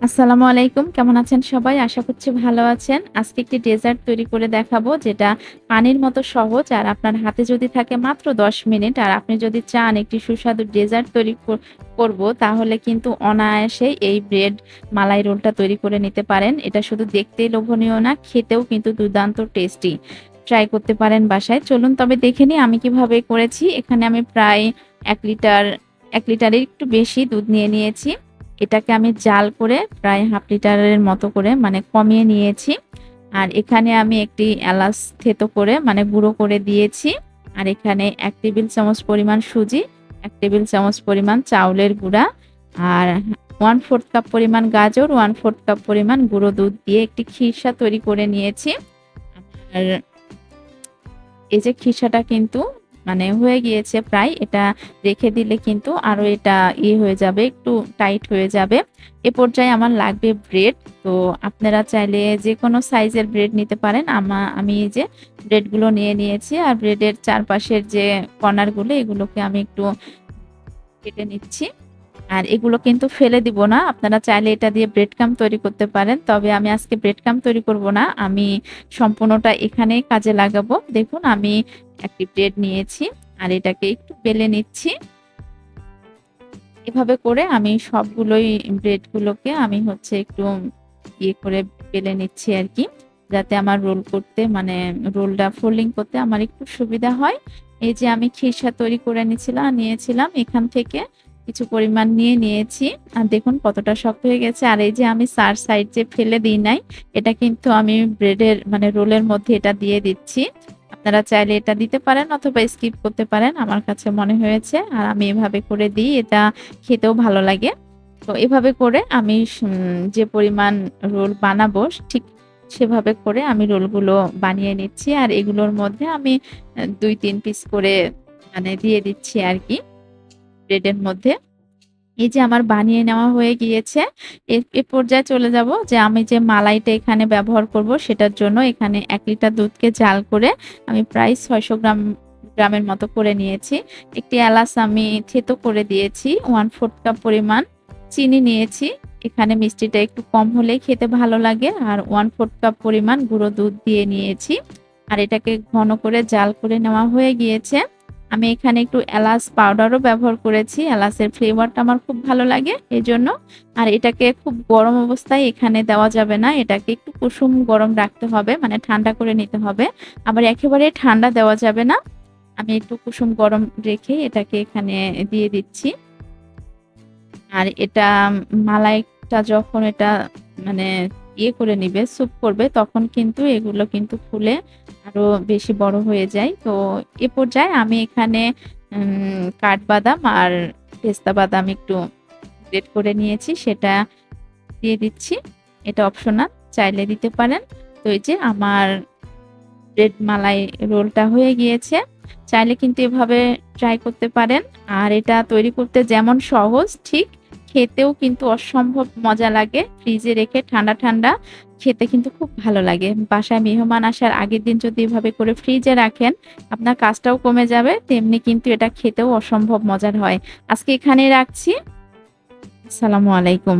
আসসালামু আলাইকুম, কেমন আছেন সবাই? আশা করছি ভালো আছেন। আজকে একটি ডেজার্ট তৈরি করে দেখাবো, যেটা পানির মতো সহজ আর আপনার হাতে যদি থাকে মাত্র 10 মিনিট, আর আপনি যদি চান একটি সুস্বাদু ডেজার্ট তৈরি কর- করব, তাহলে কিন্তু অনায়াসে এই ব্রেড মালাই রোলটা তৈরি করে নিতে পারেন। এটা শুধু দেখতেই লোভনীয় না, খেতেও কিন্তু দুর্দান্ত টেস্টি ট্রাই করতে পারেন বাসায়। চলুন তবে দেখে নিই আমি কীভাবে করেছি। এখানে আমি প্রায় এক লিটার, এক লিটারের একটু বেশি দুধ নিয়ে নিয়েছি। এটাকে আমি জাল করে প্রায় হাফ লিটারের মতো করে মানে কমিয়ে নিয়েছি। আর এখানে আমি একটি এলাচ থেতো করে মানে গুঁড়ো করে দিয়েছি। আর এখানে এক টেবিল চামচ পরিমাণ সুজি, এক টেবিল চামচ পরিমাণ চাউলের গুঁড়া আর ওয়ান ফোর্থ কাপ পরিমাণ গাজর ওয়ান ফোর্থ কাপ পরিমাণ গুঁড়ো দুধ দিয়ে একটি খিরসা তৈরি করে নিয়েছি। আর এই যে খিরসাটা কিন্তু মানে হয়ে গিয়েছে প্রায়। এটা রেখে দিলে কিন্তু আরও এটা ইয়ে হয়ে যাবে, একটু টাইট হয়ে যাবে। এ পর্যায়ে আমার লাগবে ব্রেড। তো আপনারা চাইলে যে কোনো সাইজের ব্রেড নিতে পারেন। আমা, আমি এই যে ব্রেডগুলো নিয়ে নিয়েছি আর ব্রেডের চারপাশের যে কর্নারগুলো, এগুলোকে আমি একটু কেটে নিচ্ছি। আর এগুলো কিন্তু ফেলে দিব না। আপনারা চাইলে এটা দিয়ে ব্রেড কাম তৈরি করতে পারেন। তবে আমি আজকে ব্রেড কাম তৈরি করব না। আমি সম্পূর্ণটা এখানেই কাজে লাগাবো। দেখুন, আমি একটি ব্রেড নিয়েছি আর এটাকে একটু বেলে নিচ্ছি। এভাবে করে আমি সবগুলোই ব্রেডগুলোকে আমি হচ্ছে একটু ইয়ে করে বেলে নিচ্ছি আর কি, যাতে আমার রোল করতে মানে রোলটা ফোল্ডিং করতে আমার একটু সুবিধা হয়। এই যে আমি খিরসা তৈরি করে নিয়েছিলাম নিয়েছিলাম এখান থেকে। কিছু পরিমাণ নিয়ে নিয়েছি। আর দেখুন কতটা শক্ত হয়ে গেছে। আর এই যে আমি সার সাইড যে ফেলে দিই নাই, এটা কিন্তু আমি ব্রেডের মানে রোলের মধ্যে এটা দিয়ে দিচ্ছি। আপনারা চাইলে এটা দিতে পারেন অথবা স্কিপ করতে পারেন, আমার কাছে মনে হয়েছে। আর আমি এভাবে করে দিই, এটা খেতেও ভালো লাগে। তো এভাবে করে আমি যে পরিমাণ রোল বানাবো, ঠিক সেভাবে করে আমি রোলগুলো বানিয়ে নিচ্ছি। আর এগুলোর মধ্যে আমি দুই, তিন পিস করে মানে দিয়ে দিচ্ছি আর কি। ব্রেডের মধ্যে। এই যে আমার বানিয়ে নেওয়া হয়ে গিয়েছে। এ পর্যায়ে চলে যাব যে আমি যে মালাইটা এখানে ব্যবহার করব সেটার জন্য এখানে এক লিটার দুধকে জাল করে আমি প্রায় ছয়শো গ্রাম, গ্রামের মতো করে নিয়েছি। একটি এলাচ আমি থেতো করে দিয়েছি ওয়ান ফোর্থ কাপ পরিমাণ চিনি নিয়েছি। এখানে মিষ্টিটা একটু কম হলেই খেতে ভালো লাগে। আর ওয়ান ফোর্থ কাপ পরিমাণ গুঁড়ো দুধ দিয়ে নিয়েছি। আর এটাকে ঘন করে জাল করে নেওয়া হয়ে গিয়েছে। আমি এখানে একটু এলাচ পাউডারও ব্যবহার করেছি। এলাচের ফ্লেভারটা আমার খুব ভালো লাগে এই জন্য আর এটাকে খুব গরম অবস্থায় এখানে দেওয়া যাবে না। এটাকে একটু কুসুম গরম রাখতে হবে মানে ঠান্ডা করে নিতে হবে। আবার একেবারে ঠান্ডা দেওয়া যাবে না। আমি একটু কুসুম গরম রেখে এটাকে এখানে দিয়ে দিচ্ছি। আর এটা মালাইটা যখন এটা মানে ইয়ে করে নিবে, স্যুপ করবে, তখন কিন্তু এগুলো কিন্তু ফুলে আরও বেশি বড় হয়ে যায়। তো এ পর্যায়ে আমি এখানে কাঠবাদাম আর পেস্তা বাদাম একটু গ্রেট করে নিয়েছি, সেটা দিয়ে দিচ্ছি। এটা অপশনাল, চাইলে দিতে পারেন। তো এই যে আমার ব্রেড মালাই রোলটা হয়ে গিয়েছে, চাইলে কিন্তু এভাবে ট্রাই করতে পারেন। আর এটা তৈরি করতে যেমন সহজ, ঠিক খেতেও কিন্তু অসম্ভব মজা লাগে। ফ্রিজে রেখে ঠান্ডা ঠান্ডা খেতে কিন্তু খুব ভালো লাগে। বাসায় মেহমান আসার আগের দিন যদি এভাবে করে ফ্রিজে রাখেন, আপনার কাজটাও কমে যাবে, তেমনি কিন্তু এটা খেতেও অসম্ভব মজার হয়। আজকে এখানে রাখছি। আসসালামু আলাইকুম।